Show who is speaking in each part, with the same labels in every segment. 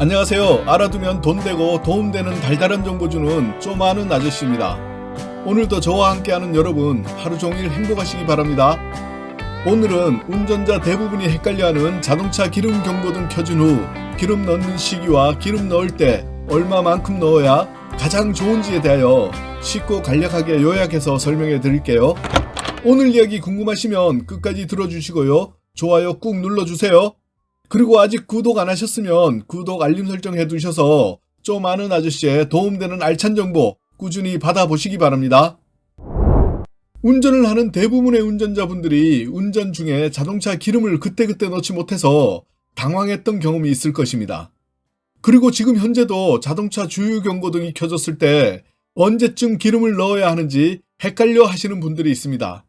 Speaker 1: 안녕하세요. 알아두면 돈 되고 도움되는 달달한 정보 주는 좀 아는 아저씨입니다. 오늘도 저와 함께하는 여러분 하루 종일 행복하시기 바랍니다. 오늘은 운전자 대부분이 헷갈려하는 자동차 기름 경고등 켜준 후 기름 넣는 시기와 기름 넣을 때 얼마만큼 넣어야 가장 좋은지에 대하여 쉽고 간략하게 요약해서 설명해 드릴게요. 오늘 이야기 궁금하시면 끝까지 들어주시고요. 좋아요 꾹 눌러주세요. 그리고 아직 구독 안 하셨으면 구독 알림 설정 해두셔서 좀 아는 아저씨의 도움되는 알찬 정보 꾸준히 받아보시기 바랍니다. 운전을 하는 대부분의 운전자분들이 운전 중에 자동차 기름을 그때그때 넣지 못해서 당황했던 경험이 있을 것입니다. 그리고 지금 현재도 자동차 주유 경고등이 켜졌을 때 언제쯤 기름을 넣어야 하는지 헷갈려 하시는 분들이 있습니다.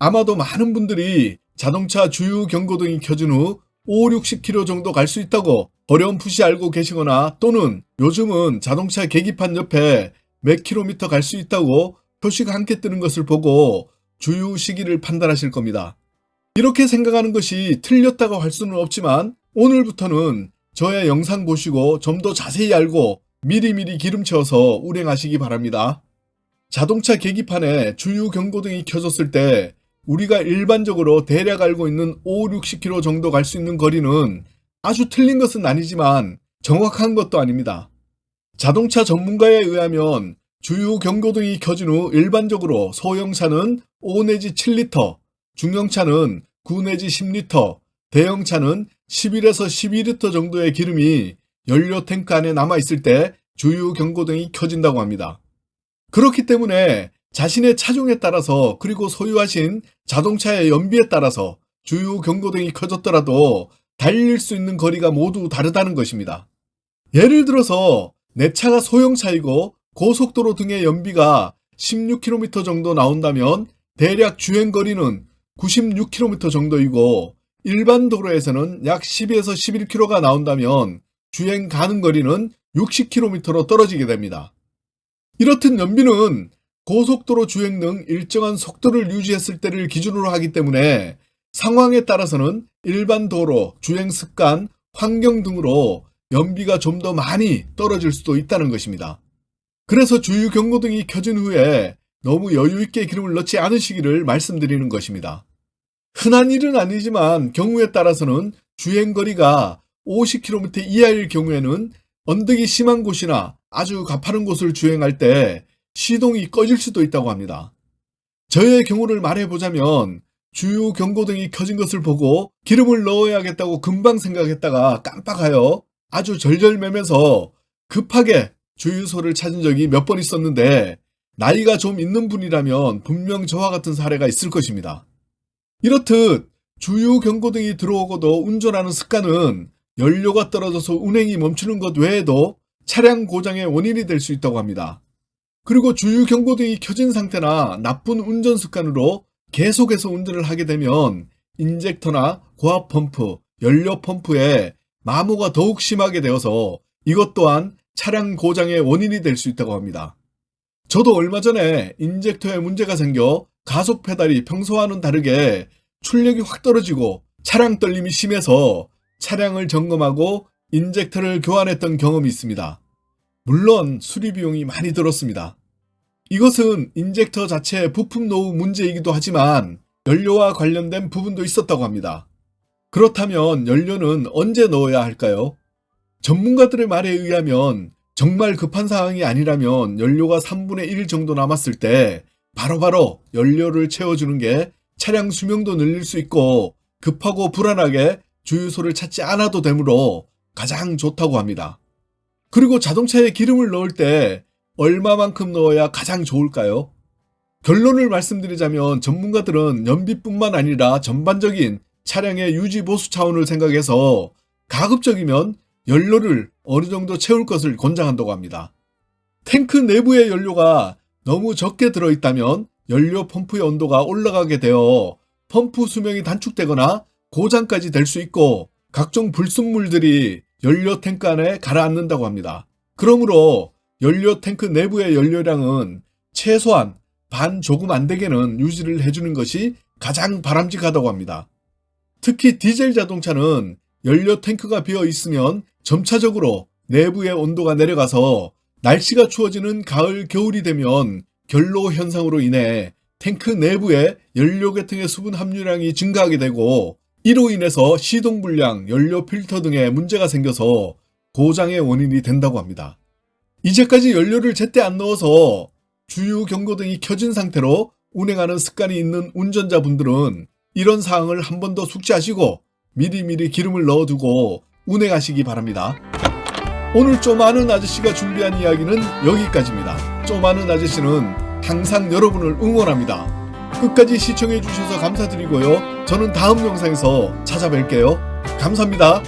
Speaker 1: 아마도 많은 분들이 자동차 주유 경고등이 켜진 후 5, 60km 정도 갈 수 있다고 어렴풋이 알고 계시거나 또는 요즘은 자동차 계기판 옆에 몇 킬로미터 갈 수 있다고 표시가 함께 뜨는 것을 보고 주유 시기를 판단하실 겁니다. 이렇게 생각하는 것이 틀렸다고 할 수는 없지만 오늘부터는 저의 영상 보시고 좀 더 자세히 알고 미리미리 기름 채워서 운행하시기 바랍니다. 자동차 계기판에 주유 경고등이 켜졌을 때 우리가 일반적으로 대략 알고 있는 5, 60km 정도 갈 수 있는 거리는 아주 틀린 것은 아니지만 정확한 것도 아닙니다. 자동차 전문가에 의하면 주유 경고등이 켜진 후 일반적으로 소형차는 5 내지 7리터, 중형차는 9 내지 10리터, 대형차는 11에서 12리터 정도의 기름이 연료 탱크 안에 남아 있을 때 주유 경고등이 켜진다고 합니다. 그렇기 때문에 자신의 차종에 따라서 그리고 소유하신 자동차의 연비에 따라서 주유 경고등이 켜졌더라도 달릴 수 있는 거리가 모두 다르다는 것입니다. 예를 들어서 내 차가 소형차이고 고속도로 등의 연비가 16km 정도 나온다면 대략 주행 거리는 96km 정도이고 일반 도로에서는 약 10에서 11km가 나온다면 주행 가능 거리는 60km로 떨어지게 됩니다. 이렇듯 연비는 고속도로 주행 등 일정한 속도를 유지했을 때를 기준으로 하기 때문에 상황에 따라서는 일반 도로, 주행 습관, 환경 등으로 연비가 좀 더 많이 떨어질 수도 있다는 것입니다. 그래서 주유 경고등이 켜진 후에 너무 여유있게 기름을 넣지 않으시기를 말씀드리는 것입니다. 흔한 일은 아니지만 경우에 따라서는 주행거리가 50km 이하일 경우에는 언덕이 심한 곳이나 아주 가파른 곳을 주행할 때 시동이 꺼질 수도 있다고 합니다. 저의 경우를 말해보자면 주유 경고등이 켜진 것을 보고 기름을 넣어야겠다고 금방 생각했다가 깜빡하여 아주 절절매면서 급하게 주유소를 찾은 적이 몇 번 있었는데 나이가 좀 있는 분이라면 분명 저와 같은 사례가 있을 것입니다. 이렇듯 주유 경고등이 들어오고도 운전하는 습관은 연료가 떨어져서 운행이 멈추는 것 외에도 차량 고장의 원인이 될 수 있다고 합니다. 그리고 주유 경고등이 켜진 상태나 나쁜 운전 습관으로 계속해서 운전을 하게 되면 인젝터나 고압 펌프, 연료 펌프에 마모가 더욱 심하게 되어서 이것 또한 차량 고장의 원인이 될 수 있다고 합니다. 저도 얼마 전에 인젝터에 문제가 생겨 가속 페달이 평소와는 다르게 출력이 확 떨어지고 차량 떨림이 심해서 차량을 점검하고 인젝터를 교환했던 경험이 있습니다. 물론 수리 비용이 많이 들었습니다. 이것은 인젝터 자체의 부품 노후 문제이기도 하지만 연료와 관련된 부분도 있었다고 합니다. 그렇다면 연료는 언제 넣어야 할까요? 전문가들의 말에 의하면 정말 급한 상황이 아니라면 연료가 3분의 1 정도 남았을 때 바로바로 연료를 채워주는 게 차량 수명도 늘릴 수 있고 급하고 불안하게 주유소를 찾지 않아도 되므로 가장 좋다고 합니다. 그리고 자동차에 기름을 넣을 때 얼마만큼 넣어야 가장 좋을까요? 결론을 말씀드리자면 전문가들은 연비뿐만 아니라 전반적인 차량의 유지 보수 차원을 생각해서 가급적이면 연료를 어느 정도 채울 것을 권장한다고 합니다. 탱크 내부의 연료가 너무 적게 들어있다면 연료 펌프의 온도가 올라가게 되어 펌프 수명이 단축되거나 고장까지 될 수 있고 각종 불순물들이 연료 탱크 안에 가라앉는다고 합니다. 그러므로 연료 탱크 내부의 연료량은 최소한 반 조금 안 되게는 유지를 해주는 것이 가장 바람직하다고 합니다. 특히 디젤 자동차는 연료 탱크가 비어 있으면 점차적으로 내부의 온도가 내려가서 날씨가 추워지는 가을, 겨울이 되면 결로 현상으로 인해 탱크 내부의 연료 계통의 수분 함유량이 증가하게 되고 이로 인해서 시동 불량, 연료 필터 등의 문제가 생겨서 고장의 원인이 된다고 합니다. 이제까지 연료를 제때 안 넣어서 주유 경고등이 켜진 상태로 운행하는 습관이 있는 운전자분들은 이런 사항을 한 번 더 숙지하시고 미리미리 기름을 넣어두고 운행하시기 바랍니다. 오늘 쪼마는 아저씨가 준비한 이야기는 여기까지입니다. 쪼마는 아저씨는 항상 여러분을 응원합니다. 끝까지 시청해주셔서 감사드리고요. 저는 다음 영상에서 찾아뵐게요. 감사합니다.